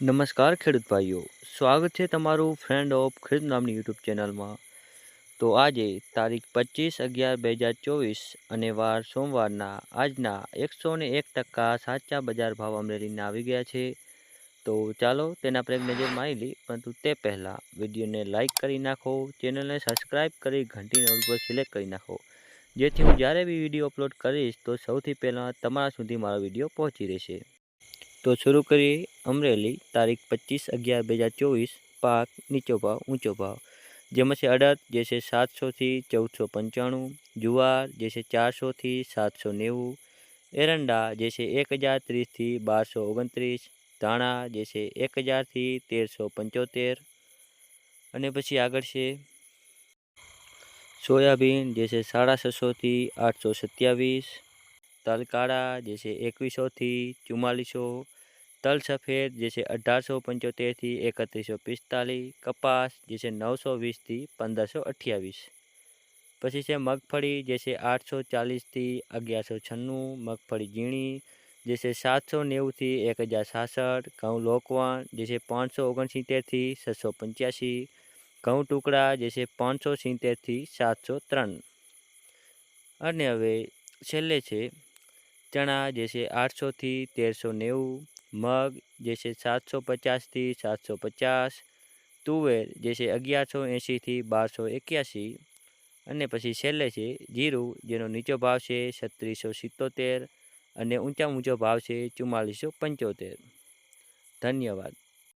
નમસ્કાર ખેડૂત ભાઈઓ. સ્વાગત છે તમારું ફ્રેન્ડ ઓફ ખેડૂત નામની યુટ્યુબ ચેનલમાં. તો આજે તારીખ પચીસ અગિયાર બે હજાર ચોવીસ અને વાર સોમવારના આજના એકસો ને એક ટકા સાચા બજાર ભાવ અમરેલીના આવી ગયા છે. તો ચાલો તેના પર એક નજર મારી લઈ પરંતુ તે પહેલાં વિડીયોને લાઇક કરી નાખો, ચેનલને સબસ્ક્રાઈબ કરી ઘંટીને ઓલ પર સિલેક્ટ કરી નાખો. જેથી હું જ્યારે બી વીડિયો અપલોડ કરીશ તો સૌથી પહેલાં તમારા સુધી મારો વીડિયો પહોંચી રહેશે. તો શરૂ કરીએ અમરેલી, તારીખ પચીસ અગિયાર બે હજાર ચોવીસ, પાક નીચો ભાવ, ઊંચો ભાવ. જેમાં છે અડદ, જે છે સાતસોથી ચૌદસો પંચાણું, જુવાર, જે છે ચારસોથી સાતસો નેવું, એરંડા, જે છે એક હજાર ત્રીસથી બારસો ઓગણત્રીસ, ધાણા, જે છે એક હજારથી તેરસો પંચોતેર. અને પછી આગળ છે સોયાબીન, જે છે સાડા છસોથી આઠસો સત્યાવીસ તલ કાળા જે છે એકવીસોથી ચુમ્માલીસો તલ સફેદ, જે છે અઢારસો પંચોતેરથી એકત્રીસો પિસ્તાલીસ, કપાસ, જે છે નવસો વીસથી પંદરસો અઠ્યાવીસ. પછી છે મગફળી, જે છે આઠસો ચાલીસથી અગિયારસો છન્નું, મગફળી ઝીણી, જે છે સાતસો નેવુંથી એક હજાર છાસઠ ઘઉં લોકવણ, જે છે પાંચસો ઓગણસિત્તેરથી છસો પંચ્યાસી, ઘઉં ટુકડા, જે છે પાંચસો સિત્તેરથી સાતસો ત્રણ. અને હવે છેલ્લે છે ચણા જે છે આઠસોથી તેરસો નેવું મગ જે છે સાતસો પચાસથી સાતસો પચાસ તુવેર જે છે અગિયારસો એંશીથી બારસો એક્યાસી અને પછી છેલ્લે છે જીરું જેનો નીચો ભાવ છે છત્રીસો સિત્તોતેર અને ઊંચા ઊંચો ભાવ છે ચુમ્માલીસો પંચોતેર ધન્યવાદ.